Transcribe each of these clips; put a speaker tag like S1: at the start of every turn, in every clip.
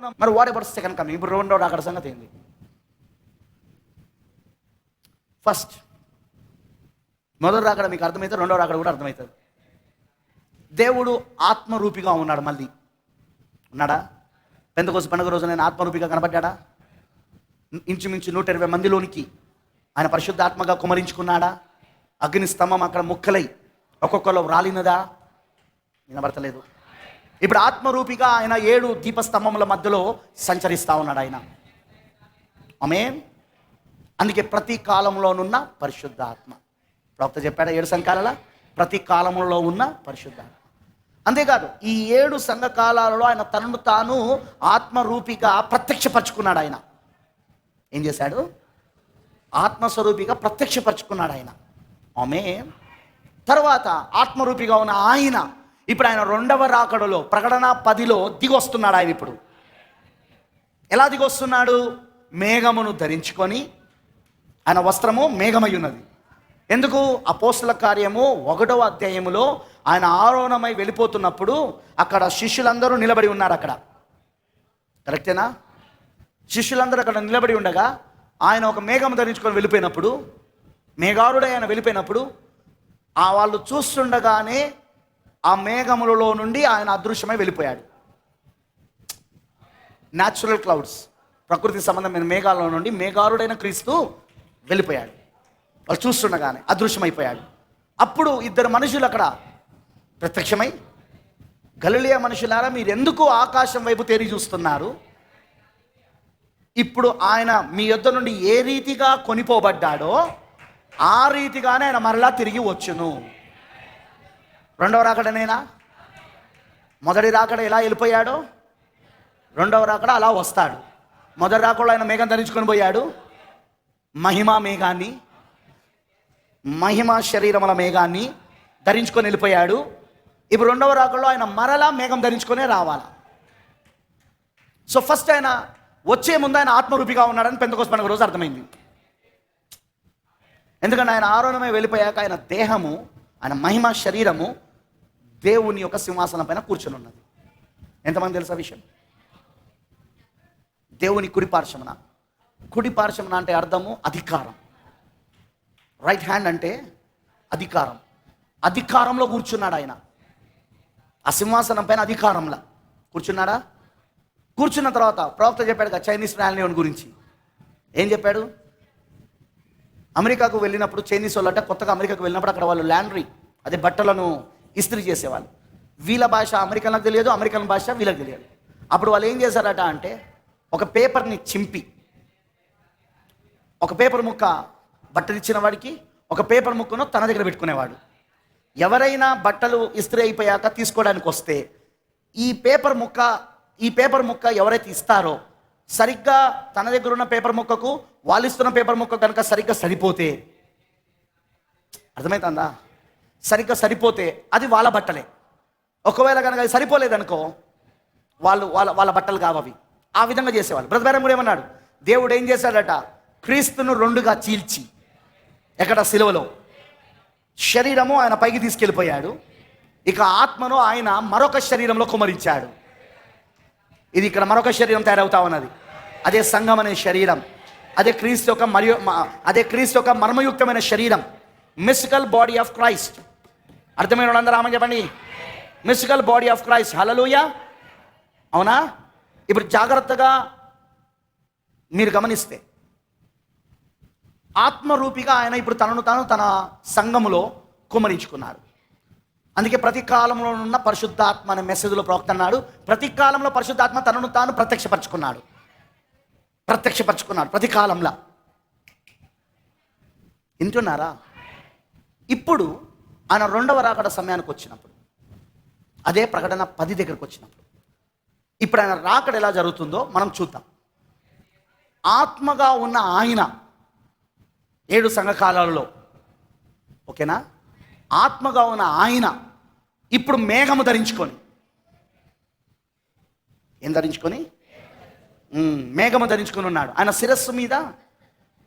S1: మరి what ever second coming ఇప్పుడు రెండో అక్కడ సంగతి ఏంది? ఫస్ట్ మొదటి రాకడ మీకు అర్థమవుతుంది రెండో రాకడ కూడా అర్థమవుతుంది. దేవుడు ఆత్మరూపిగా ఉన్నాడు మళ్ళీ. ఉన్నాడా? పెంతకోస పండుగ రోజు నేను ఆత్మరూపిగా కనబడ్డా ఇంచుమించు నూట ఇరవై మందిలోనికి ఆయన పరిశుద్ధాత్మగా కుమరించుకున్నాడా? అగ్ని స్తంభం అక్కడ ముక్కలై ఒక్కొక్కరు రాలినదా? వినబడతలేదు. ఇప్పుడు ఆత్మరూపిగా ఆయన ఏడు దీపస్తంభముల మధ్యలో సంచరిస్తా ఉన్నాడు ఆయన. ఆమె అందుకే ప్రతి కాలంలోనున్న పరిశుద్ధ ఆత్మ ప్రవక్త చెప్పాడు ఏడు సంకాల ప్రతి కాలంలో ఉన్న పరిశుద్ధ అంతేకాదు ఈ ఏడు సంఘకాలాలలో ఆయన తనను తాను ఆత్మరూపిగా ప్రత్యక్షపరచుకున్నాడు ఆయన. ఏం చేశాడు? ఆత్మస్వరూపిగా ప్రత్యక్షపరచుకున్నాడు ఆయన. ఆమె తర్వాత ఆత్మరూపిగా ఉన్న ఆయన ఇప్పుడు ఆయన రెండవ రాకడలో ప్రకటన పదిలో దిగొస్తున్నాడు ఆయన ఇప్పుడు. ఎలా దిగొస్తున్నాడు? మేఘమును ధరించుకొని ఆయన వస్త్రము మేఘమై ఉన్నది ఎందుకు? అపోస్తుల కార్యము ఒకటవ అధ్యాయములో ఆయన ఆరోహణమై వెళ్ళిపోతున్నప్పుడు అక్కడ శిష్యులందరూ నిలబడి ఉన్నారు అక్కడ. కరెక్టేనా? శిష్యులందరూ అక్కడ నిలబడి ఉండగా ఆయన ఒక మేఘం ధరించుకొని వెళ్ళిపోయినప్పుడు మేఘారుడై ఆయన వెళ్ళిపోయినప్పుడు ఆ వాళ్ళు చూస్తుండగానే ఆ మేఘములలో నుండి ఆయన అదృశ్యమై వెళ్ళిపోయాడు. న్యాచురల్ క్లౌడ్స్ ప్రకృతి సంబంధమైన మేఘాల నుండి మేఘారుడైన క్రీస్తు వెళ్ళిపోయాడు. వాళ్ళు చూస్తుండగానే అదృశ్యమైపోయాడు. అప్పుడు ఇద్దరు మనుషులు అక్కడ ప్రత్యక్షమై గలిలియా మనుషులారా మీరు ఎందుకు ఆకాశం వైపు తేరి చూస్తున్నారు? ఇప్పుడు ఆయన మీ యొద్ద నుండి ఏ రీతిగా కొనిపోబడ్డాడో ఆ రీతిగానే ఆయన మరలా తిరిగి వచ్చును. రెండవ రాకడనేనా మొదటి రాకడ ఎలా వెళ్ళిపోయాడో? రెండవ రాకడ అలా వస్తాడు. మొదటి రాకడలో ఆయన మేఘం ధరించుకొని పోయాడు. మహిమా మేఘాన్ని మహిమ శరీరముల మేఘాన్ని ధరించుకొని వెళ్ళిపోయాడు. ఇప్పుడు రెండవ రాకడలో ఆయన మరలా మేఘం ధరించుకొనే రావాలి? సో ఫస్ట్ ఆయన వచ్చే ముందు ఆయన ఆత్మరూపిగా ఉన్నాడని పెంతకోస పండుగ రోజు అర్థమైంది. ఎందుకంటే ఆయన ఆరోగ్యమే వెళ్ళిపోయాక ఆయన దేహము ఆయన మహిమ శరీరము దేవుని యొక్క సింహాసనం పైన కూర్చొని ఉన్నది. ఎంతమంది తెలుసా విషయం? దేవుని కుడి పార్శ్వమున. కుడి పార్శ్వమున అంటే అర్థము అధికారం. రైట్ హ్యాండ్ అంటే అధికారం. అధికారంలో కూర్చున్నాడు ఆయన. ఆ సింహాసనం పైన అధికారంలో. కూర్చున్నాడా? కూర్చున్న తర్వాత ప్రవక్త చెప్పాడు కదా చైనీస్ ల్యాండ్ గురించి. ఏం చెప్పాడు? అమెరికాకు వెళ్ళినప్పుడు చైనీస్ వాళ్ళట కొత్తగా అమెరికాకు వెళ్ళినప్పుడు అక్కడ వాళ్ళు ల్యాండ్రీ అదే బట్టలను ఇస్త్రీ చేసేవాళ్ళు. వీళ్ళ భాష అమెరికన్లకు తెలియదు అమెరికన్ భాష వీళ్ళకి తెలియదు. అప్పుడు వాళ్ళు ఏం చేశారట అంటే ఒక పేపర్ని చింపి ఒక పేపర్ ముక్క బట్టలిచ్చిన వాడికి ఒక పేపర్ ముక్కను తన దగ్గర పెట్టుకునేవాడు. ఎవరైనా బట్టలు ఇస్త్రీ అయిపోయాక తీసుకోవడానికి వస్తే ఈ పేపర్ ముక్క ఈ పేపర్ ముక్క ఎవరైతే ఇస్తారో సరిగ్గా తన దగ్గర ఉన్న పేపర్ ముక్కకు వాళ్ళు ఇస్తున్న పేపర్ ముక్క కనుక సరిగ్గా సరిపోతే అర్థమవుతుందా సరిగ్గా సరిపోతే అది వాళ్ళ బట్టలే. ఒకవేళ కనుక అది సరిపోలేదనుకో వాళ్ళు వాళ్ళ వాళ్ళ బట్టలు కావవి ఆ విధంగా చేసేవాళ్ళు. బ్రతబేరం కూడా ఏమన్నాడు? దేవుడు ఏం చేశాడట? క్రీస్తును రెండుగా చీల్చి ఎక్కడ? సిలువలో. శరీరము ఆయన పైకి తీసుకెళ్ళిపోయాడు. ఇక ఆత్మను ఆయన మరొక శరీరంలో కుమరించాడు. ఇది ఇక్కడ మరొక శరీరం తయారవుతా ఉన్నది. అదే సంఘం అనే శరీరం. అదే క్రీస్తు యొక్క మరియు అదే క్రీస్తు యొక్క మర్మయుక్తమైన శరీరం. మిస్కల్ బాడీ ఆఫ్ క్రైస్ట్ అర్థమైన అందరూ ఆమె చెప్పండి. Mystical body of Christ hallelujah అవునా? ఇప్పుడు జాగ్రత్తగా మీరు గమనిస్తే ఆత్మరూపిగా ఆయన ఇప్పుడు తనను తాను తన సంఘములో కుమరించుకున్నారు. అందుకే ప్రతి కాలంలో ఉన్న పరిశుద్ధాత్మ అనే మెసేజ్లో ప్రవక్తన్నాడు ప్రతి కాలంలో పరిశుద్ధాత్మ తనను తాను ప్రత్యక్షపరచుకున్నాడు. ప్రత్యక్షపరచుకున్నాడు ప్రతి కాలంలో. వింటున్నారా? ఇప్పుడు ఆయన రెండవ రాకడ సమయానికి వచ్చినప్పుడు అదే ప్రకటన పది దగ్గరకు వచ్చినప్పుడు. ఇప్పుడు ఆయన రాకడ ఎలా జరుగుతుందో మనం చూద్దాం. ఆత్మగా ఉన్న ఆయన ఏడు సంఘకాలాలలో ఓకేనా? ఆత్మగా ఉన్న ఆయన ఇప్పుడు మేఘము ధరించుకొని. ఏం ధరించుకొని? మేఘము ధరించుకొని ఉన్నాడు. ఆయన శిరస్సు మీద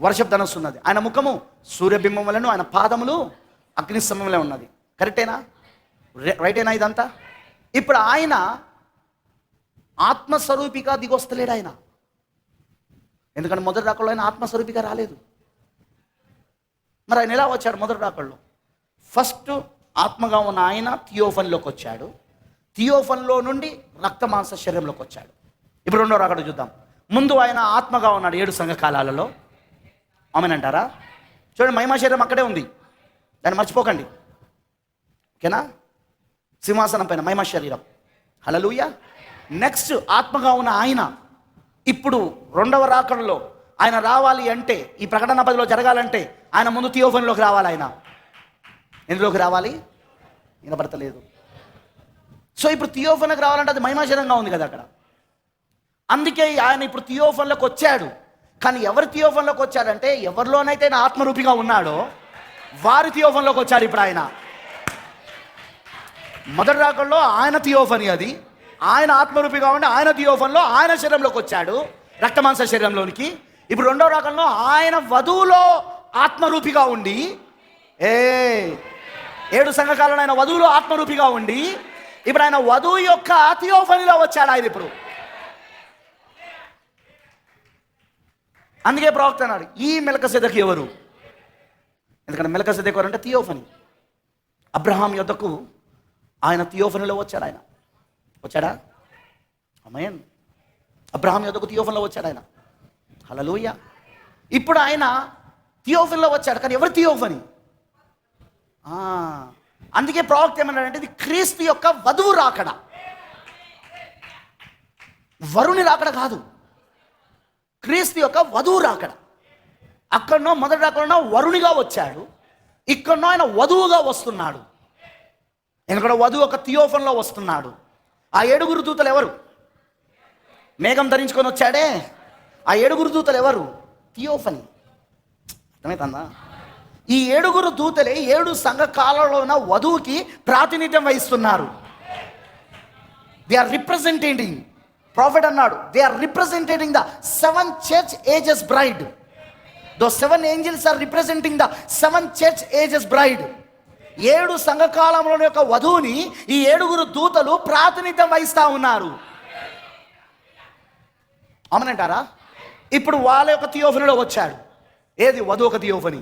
S1: వర్షపు ధనస్సు ఉన్నది. ఆయన ముఖము సూర్యబింబం ఆయన పాదములు అగ్నిస్తంభంలో ఉన్నది. కరెక్టేనా రైటేనా ఇదంతా? ఇప్పుడు ఆయన ఆత్మస్వరూపిగా దిగొస్తలేడు ఆయన. ఎందుకంటే మొదటి రాకల్లో ఆయన ఆత్మస్వరూపిగా రాలేదు. మరి ఆయన ఎలా వచ్చాడు మొదటి రాకల్లో ఫస్ట్ ఆత్మగా ఉన్న ఆయన థియోఫన్లోకి వచ్చాడు. థియోఫన్లో నుండి రక్త మాంస శరీరంలోకి వచ్చాడు. ఇప్పుడు రెండో రాకడ చూద్దాం. ముందు ఆయన ఆత్మగా ఉన్నాడు ఏడు సంఘకాలాలలో. ఆమెనంటారా? చూడండి మహిమా శరీరం అక్కడే ఉంది. దాన్ని మర్చిపోకండి. ఓకేనా? సింహాసనం పైన మహిమ శరీరం. హలలుయ నెక్స్ట్ ఆత్మగా ఉన్న ఆయన ఇప్పుడు రెండవ రాకడలో ఆయన రావాలి అంటే ఈ ప్రకటన పదిలో జరగాలంటే ఆయన ముందు థియోఫన్లోకి రావాలి ఆయన. ఎందులోకి రావాలి? వినబడతలేదు సో ఇప్పుడు థియోఫన్లోకి రావాలంటే అది మహిమాశరంగా ఉంది కదా అక్కడ. అందుకే ఆయన ఇప్పుడు థియోఫన్లోకి వచ్చాడు. కానీ ఎవరు థియోఫన్లోకి వచ్చాడంటే ఎవరిలోనైతే ఆయన ఆత్మరూపిగా ఉన్నాడో వారి థియోఫన్లోకి వచ్చారు ఇప్పుడు ఆయన. మొదటి రాకల్లో ఆయన థియోఫని అది. ఆయన ఆత్మరూపిగా ఉండి ఆయన థియోఫన్లో ఆయన శరీరంలోకి వచ్చాడు రక్తమాంస శరీరంలోనికి. ఇప్పుడు రెండో రాకంలో ఆయన వధువులో ఆత్మరూపిగా ఉండి ఏ ఏడు సంఘకాలంలో ఆయన వధువులో ఆత్మరూపిగా ఉండి ఇప్పుడు ఆయన వధువు యొక్క థియోఫనిలో వచ్చాడు ఆయన ఇప్పుడు. అందుకే ప్రవక్త అన్నాడు ఈ మెలక సెదకు ఎవరు? ఎందుకంటే మెలక సెదకు అంటే థియోఫని. అబ్రహాం యొద్దకు ఆయన థియోఫనిలో వచ్చాడు ఆయన. వచ్చాడా? అమయన్ అబ్రహాం యొద్దకు థియోఫన్లో వచ్చాడు ఆయన. హలలోయ ఇప్పుడు ఆయన థియోఫన్లో వచ్చాడు కానీ ఎవరు థియోఫని? ఆ, అందుకే ప్రవక్త ఏమన్నాడంటే ఇది క్రీస్తు యొక్క వధువు రాకడ. వరుని రాకడ కాదు. క్రీస్తు యొక్క వధువు రాకడ. అక్కడనో మొదటి అక్కడనో వరుణిగా వచ్చాడు. ఇక్కడనో ఆయన వధువుగా వస్తున్నాడు. ఎందుకంటే వధువు ఒక థియోఫన్లో వస్తున్నాడు. ఆ ఏడుగురు దూతలు ఎవరు? మేఘం ధరించుకొని వచ్చాడే. ఆ ఏడుగురు దూతలు ఎవరు? థియోఫని. అర్థమవుతుందా ఈ ఏడుగురు దూతలే ఏడు సంఘ కాలంలో ఉన్న వధువుకి ప్రాతినిధ్యం వహిస్తున్నారు. దే ఆర్ రిప్రజెంటేటింగ్ ప్రాఫిట్ అన్నాడు. They are representing the seven church ages bride though seven angels are representing the seven church ages bride ఏడు సంఘకాలంలో యొక్క వధువుని ఈ ఏడుగురు దూతలు ప్రాతినిధ్యం వహిస్తా ఉన్నారు. అమనంటారా ఇప్పుడు వాళ్ళ యొక్క థియోఫనిలో వచ్చాడు. ఏది? వధువు ఒక థియోఫని.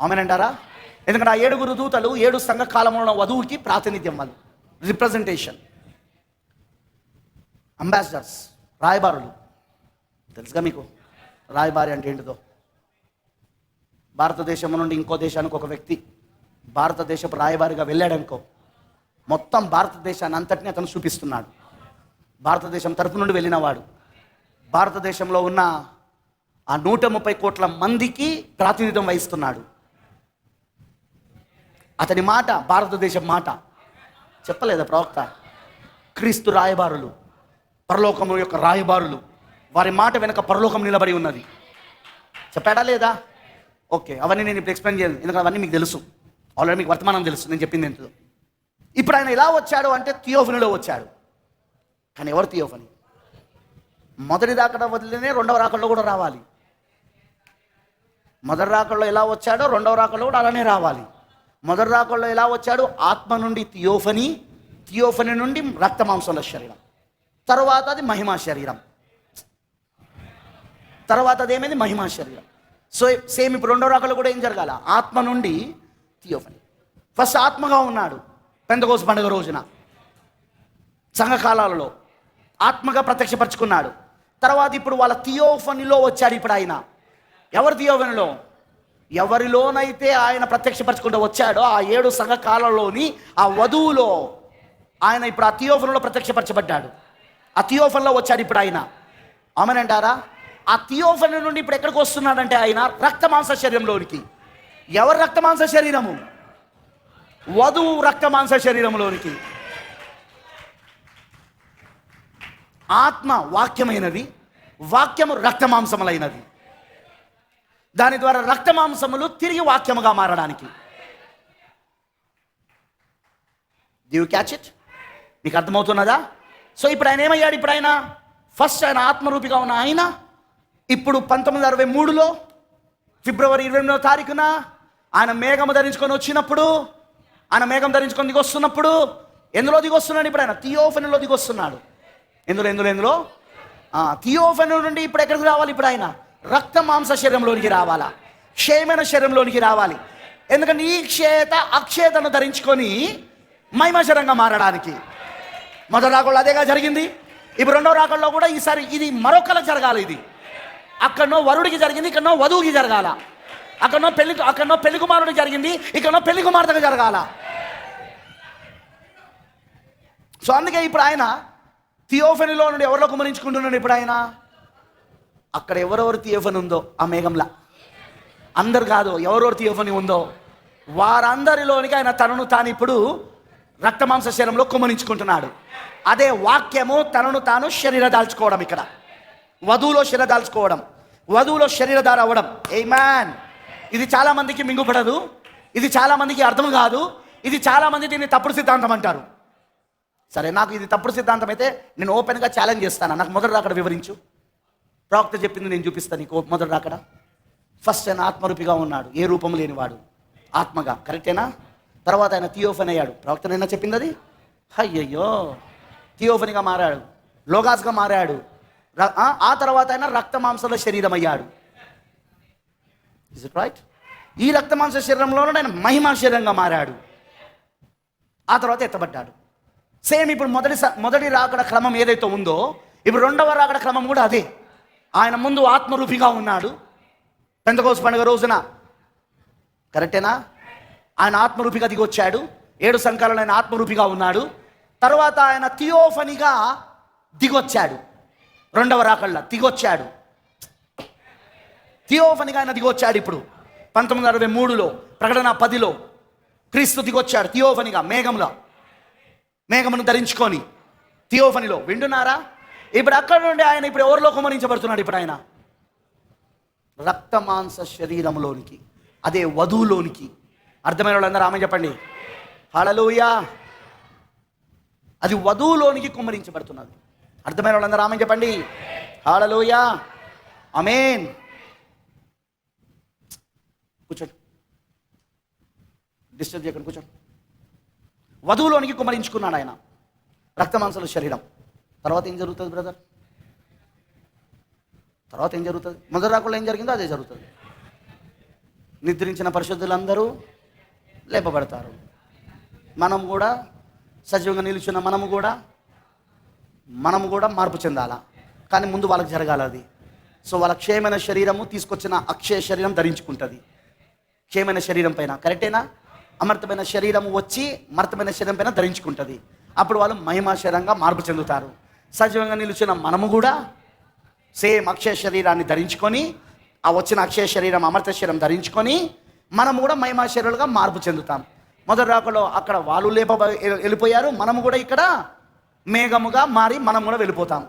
S1: అమనంటారా ఎందుకంటే ఆ ఏడుగురు దూతలు ఏడు సంఘ కాలంలో ఉన్న వధువుకి ప్రాతినిధ్యం వాళ్ళు. రిప్రజెంటేషన్ అంబాసిడర్స్ రాయబారులు. తెలుసుగా మీకు? రాయబారి అంటే ఏంటిదో? భారతదేశం నుండి ఇంకో దేశానికి ఒక వ్యక్తి భారతదేశపు రాయబారిగా వెళ్ళాడనుకో మొత్తం భారతదేశాన్ని అంతటిని అతను చూపిస్తున్నాడు. భారతదేశం తరపు నుండి వెళ్ళినవాడు భారతదేశంలో ఉన్న ఆ నూట ముప్పై కోట్ల మందికి ప్రాతినిధ్యం వహిస్తున్నాడు. అతని మాట భారతదేశం మాట. చెప్పలేదా ప్రవక్త? క్రీస్తు రాయబారులు పరలోకము యొక్క రాయబారులు వారి మాట వెనక పరలోకం నిలబడి ఉన్నది. చెప్పాడా లేదా? ఓకే అవన్నీ నేను ఇప్పుడు ఎక్స్ప్లెయిన్ చేయను. ఎందుకంటే అవన్నీ మీకు తెలుసు. ఆల్రెడీ మీకు వర్తమానం తెలుసు. నేను చెప్పింది ఎంతో ఇప్పుడు ఆయన ఎలా వచ్చాడు అంటే థియోఫనీలో వచ్చాడు. కానీ ఎవరు థియోఫని? మొదటి దాకా వదిలినే రెండవ రాకల్లో కూడా రావాలి. మొదటి రాకల్లో ఎలా వచ్చాడో రెండవ రాకల్లో కూడా అలానే రావాలి. మొదటి రాకల్లో ఎలా వచ్చాడు? ఆత్మ నుండి థియోఫనీ థియోఫని నుండి రక్త మాంసంలో శరీరం. తర్వాత అది మహిమా శరీరం. తర్వాత అదేమైంది మహిమా శరీరం. సో సేమ్ ఇప్పుడు రెండో రాకలో కూడా ఏం జరగాల? ఆత్మ నుండి థియోఫనీ ఫస్ట్ ఆత్మగా ఉన్నాడు పెందకోస పండుగ రోజున. సంఘకాలాలలో ఆత్మగా ప్రత్యక్షపరచుకున్నాడు. తర్వాత ఇప్పుడు వాళ్ళ థియోఫనీలో వచ్చాడు ఇప్పుడు ఆయన. ఎవరి థియోఫనీలో? ఎవరిలోనైతే ఆయన ప్రత్యక్షపరచుకుంటూ వచ్చాడో ఆ ఏడు సంఘకాలంలోని ఆ వధువులో ఆయన ఇప్పుడు ఆ థియోఫన్లో ప్రత్యక్షపరచబడ్డాడు. ఆ థియోఫన్లో వచ్చాడు ఇప్పుడు ఆయన. అమనంటారా ఆ థియోఫని నుండి ఇప్పుడు ఎక్కడికి వస్తున్నాడంటే ఆయన రక్త మాంస శరీరంలోనికి ఎవరి రక్త మాంస శరీరము? వధువు రక్త మాంస శరీరంలోనికి ఆత్మ వాక్యమైనది వాక్యము రక్త మాంసములైనది దాని ద్వారా రక్త మాంసములు తిరిగి వాక్యముగా మారడానికి. యూ క్యాచ్ ఇట్ మీకు అర్థమవుతున్నదా? సో ఇప్పుడు ఆయన ఏమయ్యాడు? ఇప్పుడు ఆయన ఫస్ట్ ఆయన ఆత్మరూపిగా ఉన్న ఆయన ఇప్పుడు పంతొమ్మిది అరవై మూడులో ఫిబ్రవరి ఇరవై ఎనిమిదవ తారీఖున ఆయన మేఘము ధరించుకొని వచ్చినప్పుడు ఆయన మేఘం ధరించుకొని దిగొస్తున్నప్పుడు ఎందులో దిగొస్తున్నాడు ఇప్పుడు ఆయన? థియోఫనీలో దిగొస్తున్నాడు. ఎందులో ఎందులో ఎందులో? థియోఫెను నుండి ఇప్పుడు ఎక్కడికి రావాలి ఇప్పుడు ఆయన? రక్త మాంస శరీరంలోనికి రావాలా? క్షేమైన శరీరంలోనికి రావాలి. ఎందుకంటే ఈ క్షేత అక్షేతను ధరించుకొని మైమశరంగా మారడానికి. మొదటి రాకళ్ళు అదేగా జరిగింది. ఇప్పుడు రెండో రాకల్లో కూడా ఈసారి ఇది మరొకలా జరగాలి ఇది. అక్కడనో వరుడికి జరిగింది ఇక్కడనో వధువుకి జరగాల. అక్కడనో పెళ్ళి అక్కడనో పెళ్ళి కుమారుడికి జరిగింది ఇక్కడనో పెళ్ళి కుమార్తెకు జరగాల. సో అందుకే ఇప్పుడు ఆయన థియోఫెనిలో నుండి ఎవరిలో కుమరించుకుంటున్నాడు ఇప్పుడు ఆయన? అక్కడ ఎవరెవరు థియోఫెన్ ఉందో ఆ మేఘంలా. అందరు కాదు ఎవరెవరు థియోఫెని ఉందో? వారందరిలోనికి ఆయన తనను తాను ఇప్పుడు రక్తమాంస శరీరంలో కుమరించుకుంటున్నాడు అదే వాక్యము తనను తాను శరీర దాల్చుకోవడం ఇక్కడ. వధువులో శరీర దాల్చుకోవడం వధువులో శరీరధార అవ్వడం. ఏ మ్యాన్ ఇది చాలామందికి మింగుపడదు. ఇది చాలామందికి అర్థం కాదు. ఇది చాలామంది దీన్ని తప్పుడు సిద్ధాంతం అంటారు. సరే నాకు ఇది తప్పుడు సిద్ధాంతం అయితే నేను ఓపెన్గా ఛాలెంజ్ చేస్తాను. నాకు మొదటి రాకడ వివరించు. ప్రవక్త చెప్పింది నేను చూపిస్తాను నీకు మొదటి రాకడ. ఫస్ట్ ఆయన ఆత్మరూపిగా ఉన్నాడు. ఏ రూపం లేనివాడు. ఆత్మగా. కరెక్టేనా తర్వాత ఆయన థియోఫన్ అయ్యాడు. ప్రవక్తనైనా చెప్పింది అది? అయ్యయ్యో. థియోఫనిగా మారాడు. లోగాస్గా మారాడు. ఆ- తర్వాత ఆయన రక్త మాంసల శరీరం అయ్యాడు ఇస్ ఇట్ రైట్ ఈ రక్త మాంస శరీరంలోనే ఆయన మహిమా శరీరంగా మారాడు. ఆ తర్వాత ఎత్తబడ్డాడు. సేమ్ ఇప్పుడు మొదటి స- మొదటి రాకడ క్రమం ఏదైతే ఉందో ఇప్పుడు రెండవ రాకడ క్రమం కూడా అదే. ఆయన ముందు ఆత్మరూపిగా ఉన్నాడు. పెంతకోస పండుగ రోజున. కరెక్టేనా? ఆయన ఆత్మరూపిగా దిగొచ్చాడు. ఏడు సంకాలంలో ఆయన ఆత్మరూపిగా ఉన్నాడు. తర్వాత ఆయన థియోఫనిగా దిగొచ్చాడు. రెండవ రాకళ్ళ దిగొచ్చాడు. థియోఫనిగా ఆయన దిగొచ్చాడు ఇప్పుడు. పంతొమ్మిది వందల అరవై మూడులో ప్రకటన పదిలో క్రీస్తు దిగొచ్చాడు థియోఫనిగా మేఘంలో మేఘమును ధరించుకొని. థియోఫనిలో వింటున్నారా? ఇప్పుడు అక్కడ నుండి ఆయన ఇప్పుడు ఎవరిలో కుమరించబడుతున్నాడు ఇప్పుడు ఆయన? రక్త మాంస శరీరంలోనికి అదే వధువులోనికి. అర్థమైన వాళ్ళందరూ ఆమె చెప్పండి. హళలుయా అది వధువులోనికి కుమ్మరించబడుతున్నది. అర్థమైన వాళ్ళందరూ ఆమె చెప్పండి. హాళలోయా అమేన్ కూర్చోండి. డిస్టర్బ్ చేయకండి కూర్చోండి. వధువులోనికి కుమరించుకున్నాడు ఆయన. రక్తమాంసలు శరీరం. తర్వాత ఏం జరుగుతుంది బ్రదర్? తర్వాత ఏం జరుగుతుంది? మొదటి రాకుండా ఏం జరిగిందో అదే జరుగుతుంది. నిద్రించిన పరిశుద్ధులందరూ లేపబడతారు. మనం కూడా సజీవంగా నిలుచున్న మనము కూడా మనము కూడా మార్పు చెందాలా? కానీ ముందు వాళ్ళకి జరగాలి అది. సో వాళ్ళ క్షేమైన శరీరము తీసుకొచ్చిన అక్షయ శరీరం ధరించుకుంటుంది. క్షేమైన శరీరం పైన కరెక్టేనా అమృతమైన శరీరం వచ్చి మర్తమైన శరీరం పైన ధరించుకుంటుంది. అప్పుడు వాళ్ళు మహిమాశరంగా మార్పు చెందుతారు. సజీవంగా నిలిచిన మనము కూడా సేమ్ అక్షయ శరీరాన్ని ధరించుకొని ఆ వచ్చిన అక్షయ శరీరం అమృత శరీరం ధరించుకొని మనం కూడా మహిమాశరులుగా మార్పు చెందుతాం. మొదటి రాకలో అక్కడ వాళ్ళు లేప వెళ్ళిపోయారు మనము కూడా ఇక్కడ మేఘముగా మారి మనం కూడా వెళ్ళిపోతాం.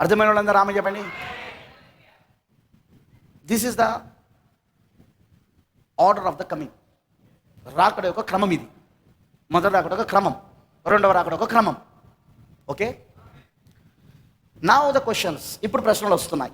S1: అర్థమైన వాళ్ళందరూ ఆమె చెప్పండి? This is the order of the coming రాకడ యొక్క క్రమం ఇది. మొదటి రాకడ ఒక క్రమం. రెండవ రాకడ ఒక క్రమం. ఓకే నా ద క్వశ్చన్స్ ఇప్పుడు ప్రశ్నలు వస్తున్నాయి.